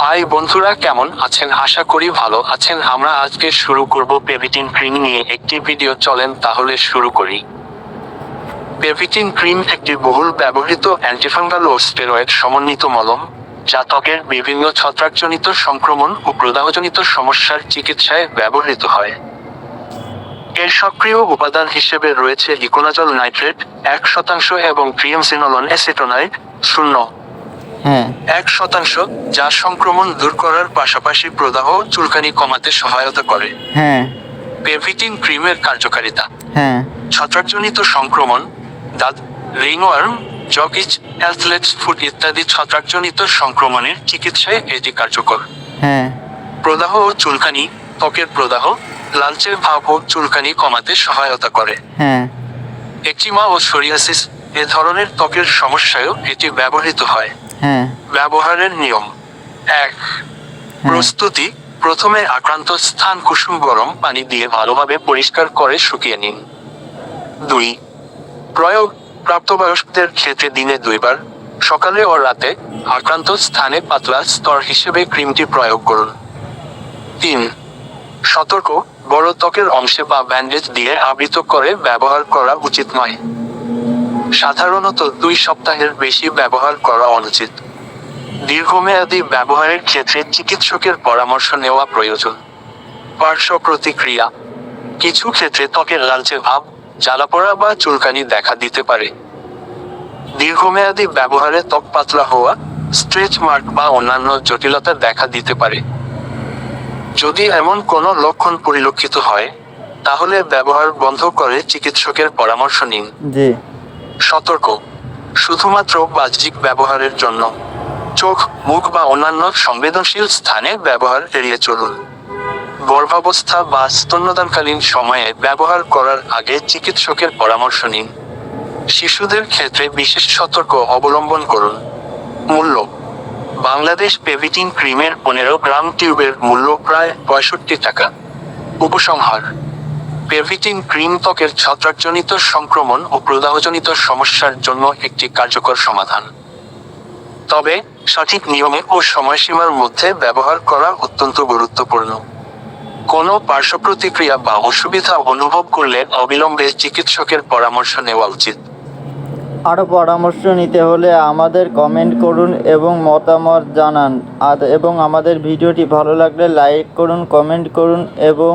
High বন্ধুরা, কেমন আছেন? আশা করি ভালো আছেন। আমরা আজকে শুরু করব পেভিটিন ক্রিম নিয়ে একটি ভিডিও চলেন তাহলে শুরু করি। পেভিটিন ক্রিম একটি বহুল ব্যবহৃত অ্যান্টিফাঙ্গাল ও স্টেরয়েড সমন্বিত মলম, যা ত্বকের বিভিন্ন ছত্রাকজনিত সংক্রমণ ও প্রদাহজনিত সমস্যার চিকিৎসায় ব্যবহৃত হয়। এর সক্রিয় উপাদান হিসেবে রয়েছে ইকোনাজল নাইট্রেট এক শতাংশ এবং ট্রিয়ামসিনোলন অ্যাসিটোনাইড শূন্য। এক শতাংশ যা সংক্রমণ দূর করার পাশাপাশি প্রদাহ চুলকানি কমাতে সহায়তা করে। হ্যাঁ। পেভিটিন ক্রিমের কার্যকারিতা। হ্যাঁ। ছত্রাকজনিত সংক্রমণ দাঁত রিংওয়ার্ম জকিচ অ্যাথলেটস ফুড ইত্যাদি ছত্রাকজনিত সংক্রমণের চিকিৎসায় এটি কার্যকর। হ্যাঁ। প্রদাহ ও চুলকানি ত্বকের প্রদাহ লালচে ভাব ও চুলকানি কমাতে সহায়তা করে। হ্যাঁ। একজিমা ও সোরিয়াসিস এ ধরনের ত্বকের সমস্যায়ও এটি ব্যবহৃত হয়। হ্যাঁ। ব্যবহারের নিয়ম। এক প্রস্তুতি। প্রথমে আক্রান্ত স্থান কুসুম গরম পানি দিয়ে ভালোভাবে পরিষ্কার করে শুকিয়ে নিন। দুই প্রয়োগ প্রাপ্তবয়স্কদের ক্ষেত্রে দিনে দুইবার সকালে ও রাতে আক্রান্ত স্থানে পাতলা স্তর হিসেবে ক্রিমটি প্রয়োগ করুন। তিন সতর্ক বড় ত্বকের অংশে বা ব্যান্ডেজ দিয়ে আবৃত করে ব্যবহার করা উচিত নয়। সাধারণত দুই সপ্তাহের বেশি ব্যবহার করা অনুচিত। দীর্ঘমেয়াদী ব্যবহারের ক্ষেত্রে চিকিৎসকের পরামর্শ নেওয়া প্রয়োজন। পার্শ্ব প্রতিক্রিয়া। কিছু ক্ষেত্রে ত্বকের লালচে ভাব, জ্বালাপোড়া বা চুলকানি দেখা দিতে পারে। দীর্ঘমেয়াদী ব্যবহারে ত্বক পাতলা হওয়া, স্ট্রেচ মার্ক বা অন্যান্য জটিলতা দেখা দিতে পারে। যদি এমন কোনো লক্ষণ পরিলক্ষিত হয়, তাহলে ব্যবহার বন্ধ করে চিকিৎসকের পরামর্শ নিন। সতর্ক, শুধুমাত্র বাহ্যিক ব্যবহারের জন্য। চোখ, মুখ বা অন্যান্য সংবেদনশীল স্থানে ব্যবহার এড়িয়ে চলুন। গর্ভাবস্থা বা স্তন্যদানকালীন সময়ে ব্যবহার করার আগে চিকিৎসকের পরামর্শ নিন। শিশুদের ক্ষেত্রে বিশেষ সতর্ক অবলম্বন করুন। মূল্য, বাংলাদেশ পেভিটিন ক্রিমের পনেরো গ্রাম টিউবের মূল্য প্রায় পঁয়ষট্টি টাকা। উপসংহার পেভিটিন ক্রিম ত্বকের ছত্রাকজনিত সংক্রমণ ও প্রদাহজনিত সমস্যার জন্য একটি কার্যকর সমাধান। তবে সঠিক নিয়মে ও সময়সীমার মধ্যে ব্যবহার করা অত্যন্ত গুরুত্বপূর্ণ। কোনো পার্শ্ব প্রতিক্রিয়া বা অসুবিধা অনুভব করলে অবিলম্বে চিকিৎসকের পরামর্শ নেওয়া উচিত। আরও পরামর্শ নিতে হলে আমাদের কমেন্ট করুন এবং মতামত জানান। আর এবং আমাদের ভিডিওটি ভালো লাগলে লাইক করুন, কমেন্ট করুন এবং